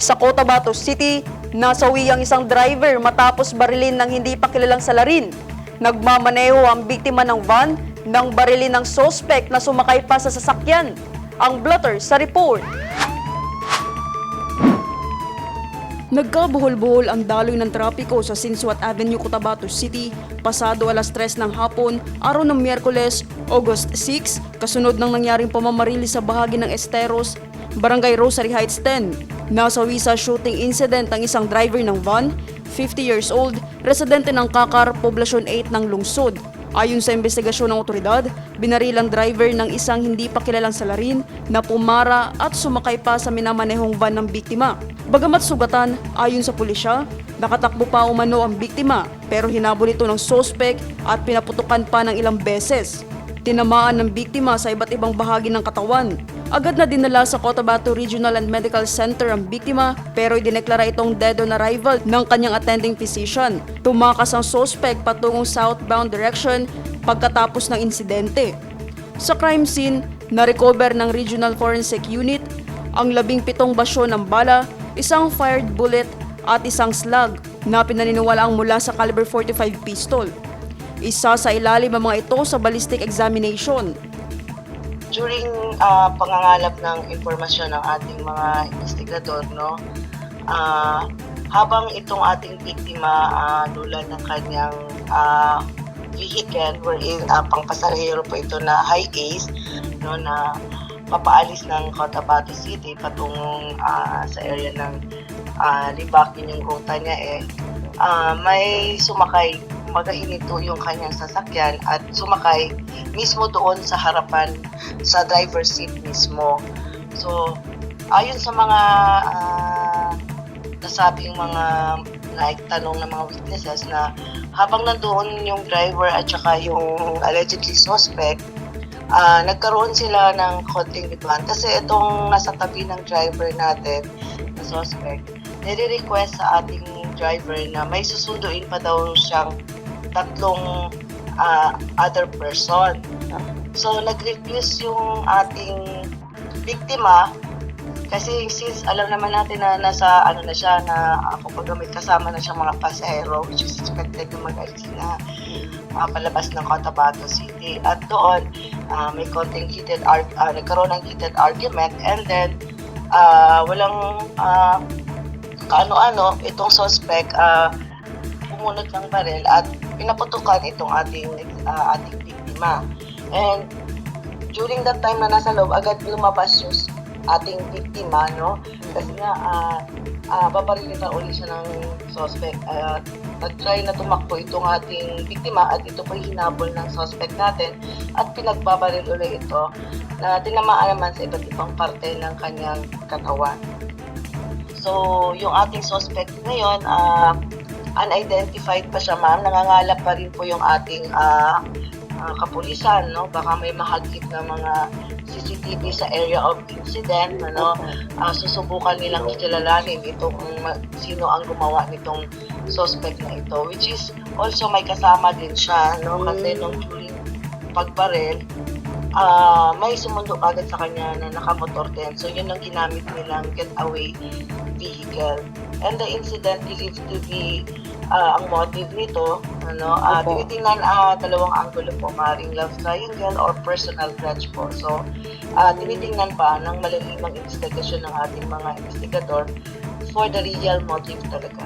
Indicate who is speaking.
Speaker 1: Sa Cotabato City, nasawi ang isang driver matapos barilin ng hindi pa kilalang salarin. Nagmamaneho ang biktima ng van nang barilin ng sospek na sumakay pa sa sasakyan. Ang blotter sa report. Nagkabuhol-buhol ang daloy ng trapiko sa Sinsuat Avenue, Cotabato City pasado alas 3 ng hapon, araw ng Miyerkules, August 6, kasunod ng nangyaring pamamarili sa bahagi ng Esteros, Barangay Rosary Heights 10. Nasawi sa shooting incident ang isang driver ng van, 50 years old, residente ng Kakar, Poblasyon 8 ng lungsod. Ayon sa investigasyon ng otoridad, binarilang driver ng isang hindi pa kilalang salarin na pumara at sumakay pa sa minamanehong van ng biktima. Bagamat sugatan, ayon sa pulisya, nakatakbo pa umano ang biktima pero hinabol ito ng sospek at pinaputukan pa ng ilang beses. Tinamaan ng biktima sa iba't ibang bahagi ng katawan. Agad na dinala sa Cotabato Regional and Medical Center ang biktima pero idineklara itong dead on arrival ng kanyang attending physician. Tumakas ang sospek patungong southbound direction pagkatapos ng insidente. Sa crime scene, na-recover ng Regional Forensic Unit ang labing pitong basyo ng bala, isang fired bullet at isang slug na pinaniniwalaang mula sa caliber 45 pistol. Isa sa ilalim ang mga ito sa ballistic examination.
Speaker 2: During ah, pangangalap ng impormasyon ng ating mga investigador, no, ah, habang itong ating biktima uh, lulan ng kanyang ah, vehicle wherein uh, pangpasahero po ito na high ace no? Na papaalis ng Cotabato City patungong ah, sa area ng uh, Libakin yung ruta niya eh. Ah, may sumakay kumbaga hinito yung kanyang sasakyan at sumakay mismo doon sa harapan sa driver's seat mismo. So, ayon sa mga ah, nasabing mga naitanong ng mga witnesses na habang nandoon yung driver at saka yung allegedly suspect, ah, nagkaroon sila ng konting liban. Kasi itong nasa tabi ng driver natin, na suspect, nire-request sa ating driver na may susunduin pa daw siyang tatlong ah, other person. So, nag-refuse yung ating biktima kasi since alam naman natin na nasa ano na siya na ako pag may kasama na siyang mga pasahero which is expected na mag-alis na ah, palabas ng Cotabato City at doon ah, may konting heated ar- ah, nagkaroon ng heated argument and then ah, walang ah, kaano-ano itong suspect ah, pumunot ng baril at pinaputukan itong ating ah, ating biktima. And during that time na nasa loob, agad lumabas yung ating biktima, no? Kasi nga, ah ah, babarilin na uli siya ng suspect. Uh, nag-try na tumakbo itong ating biktima at ito po hinabol ng suspect natin at pinagbabaril uli ito na tinamaan naman sa iba't ibang parte ng kanyang katawan. So, yung ating suspect ngayon, ah unidentified pa siya ma'am. Nangangalap pa rin po yung ating ah, ah, kapulisan, no? Baka may mahagip na mga CCTV sa area of incident, ano? Ah, susubukan nilang kilalanin ito kung sino ang gumawa nitong suspect na ito, which is also may kasama din siya, no? Kasi nung during pagbaril, ah may sumundo agad sa kanya na nakamotor din. So, yun ang ginamit nilang getaway vehicle. And the incident believed to be ah, ang motive nito, ano, uh,
Speaker 1: Opo.
Speaker 2: tinitingnan ah, dalawang anggulo po, maaaring love triangle or personal grudge po. So, ah, tinitingnan pa ng malalimang investigasyon ng ating mga investigador for the real motive talaga.